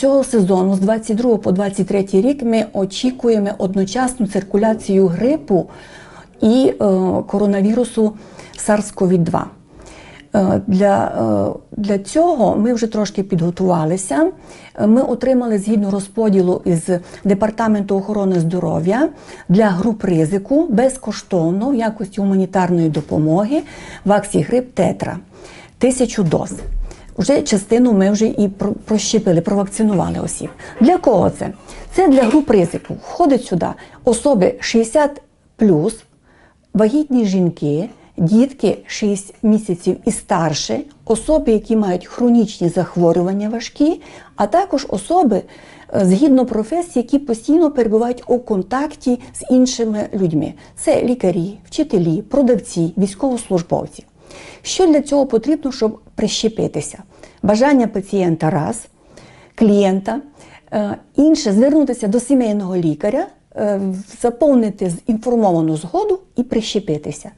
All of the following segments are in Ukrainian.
цього сезону, з 22 по 23 рік, ми очікуємо одночасну циркуляцію грипу і е, коронавірусу SARS-CoV-2. Е, Для, е, для цього ми вже трошки підготувалися. Ми отримали згідно розподілу із Департаменту охорони здоров'я для груп ризику безкоштовно в якості гуманітарної допомоги ваксігрип Тетра тисячу доз. Вже частину ми вже і прощепили, провакцинували осіб. Для кого це? Це для груп ризику. Входить сюди особи 60 вагітні жінки, дітки 6 місяців і старше, особи, які мають хронічні захворювання важкі, а також особи е, згідно професії, які постійно перебувають у контакті з іншими людьми. Це лікарі, вчителі, продавці, військовослужбовці. Що для цього потрібно, щоб прищепитися? Бажання пацієнта раз, клієнта, Е, інше звернутися до сімейного лікаря, е, заповнити інформовану згоду і прищепитися.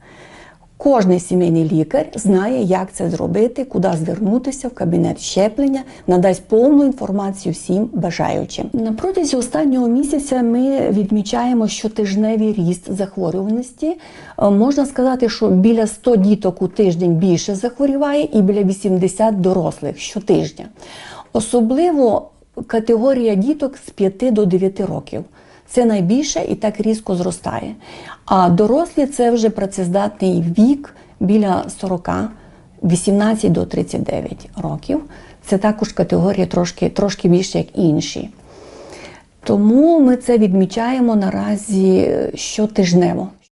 Кожний сімейний лікар знає, як це зробити, куди звернутися в кабінет щеплення, надасть повну інформацію всім бажаючим. На протязі останнього місяця ми відмічаємо щотижневий ріст захворюваності. Е, Можна сказати, що біля 100 діток у тиждень більше захворіває і біля 80 дорослих щотижня. Особливо категорія діток з 5 до 9 років. Це найбільше і так різко зростає. А дорослі це вже працездатний вік біля 40, 18 до 39 років. Це також категорія трошки, трошки більше, як інші. Тому ми це відмічаємо наразі щотижнево.